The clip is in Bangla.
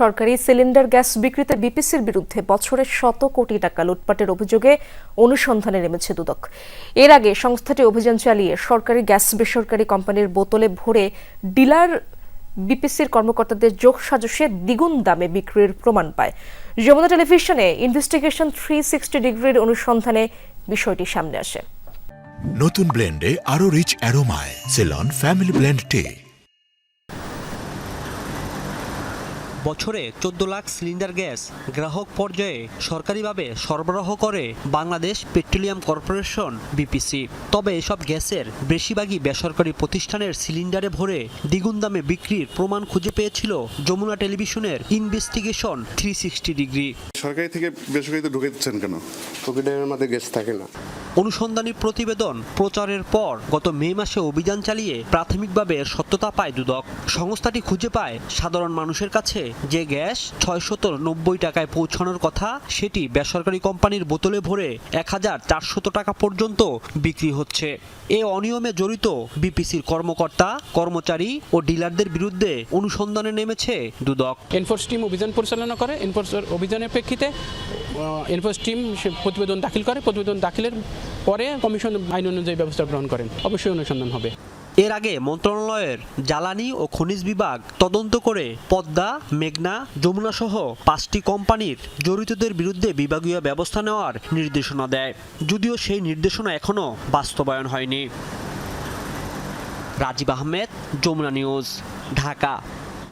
সরকারি সিলিন্ডার গ্যাস বিক্রিতে বিপিসির বিরুদ্ধে বছরে শত কোটি টাকা লুটপাটের অভিযোগে অনুসন্ধানে নেমেছে দুদক। এর আগে সংস্থাটি অভিযান চালিয়ে সরকারি গ্যাস বেসরকারি কোম্পানির বোতলে ভরে ডিলার বিপিসির কর্মকর্তাদের যোগ সাজসে দ্বিগুণ দামে বিক্রির প্রমাণ পায়। যমুনা টেলিভিশনে ইনভেস্টিগেশন থ্রি সিক্সটি ডিগ্রির অনুসন্ধানে বিষয়টি সামনে আসে। নতুন ব্লেন্ডে আরও রিচ অ্যারোমায়, সেলন, ফ্যামিলি ব্লেন্ড টে। বছরে চোদ্দ লাখ সিলিন্ডার গ্যাস গ্রাহক পর্যায়ে সরকারিভাবে সরবরাহ করে বাংলাদেশ পেট্রোলিয়াম কর্পোরেশন বিপিসি। তবে এসব গ্যাসের বেশিরভাগই বেসরকারি প্রতিষ্ঠানের সিলিন্ডারে ভরে দ্বিগুণ দামে বিক্রির প্রমাণ খুঁজে পেয়েছিল যমুনা টেলিভিশনের ইনভেস্টিগেশন থ্রি সিক্সটি ডিগ্রি। সরকারি থেকে বেসরকারিতে ঢুকেছেন কেন? কোভিডের মধ্যে গ্যাস থাকে না। অনুসন্ধানী প্রতিবেদন প্রচারের পর গত মে মাসে অভিযান চালিয়ে প্রাথমিকভাবে সত্যতা পায় দুদক। সংস্থাটি খুঁজে পায় সাধারণ মানুষের কাছে যে গ্যাস ছয়শত নব্বই টাকায় পৌঁছানোর কথা, সেটি বেসরকারি কোম্পানির বোতলে ভরে এক হাজার চারশত টাকা পর্যন্ত বিক্রি হচ্ছে। এ অনিয়মে জড়িত বিপিসির কর্মকর্তা, কর্মচারী ও ডিলারদের বিরুদ্ধে অনুসন্ধানে নেমেছে দুদক। এনফোর্স টিম অভিযান পরিচালনা করে এনফোর্স অভিযানের প্রেক্ষিতে এনফোর্স টিম প্রতিবেদন দাখিল করে, প্রতিবেদন দাখিলের পরে কমিশন আইন অনুযায়ী ব্যবস্থা গ্রহণ করেন। অবশ্যই অনুসন্ধান হবে। এর আগে মন্ত্রণালয়ের জ্বালানি ও খনিজ বিভাগ তদন্ত করে পদ্মা, মেঘনা যমুনা সহ পাঁচটি কোম্পানির জড়িতদের বিরুদ্ধে বিভাগীয় ব্যবস্থা নেওয়ার নির্দেশনা দেয়। যদিও সেই নির্দেশনা এখনও বাস্তবায়ন হয়নি। রাজীব আহমেদ, যমুনা নিউজ, ঢাকা।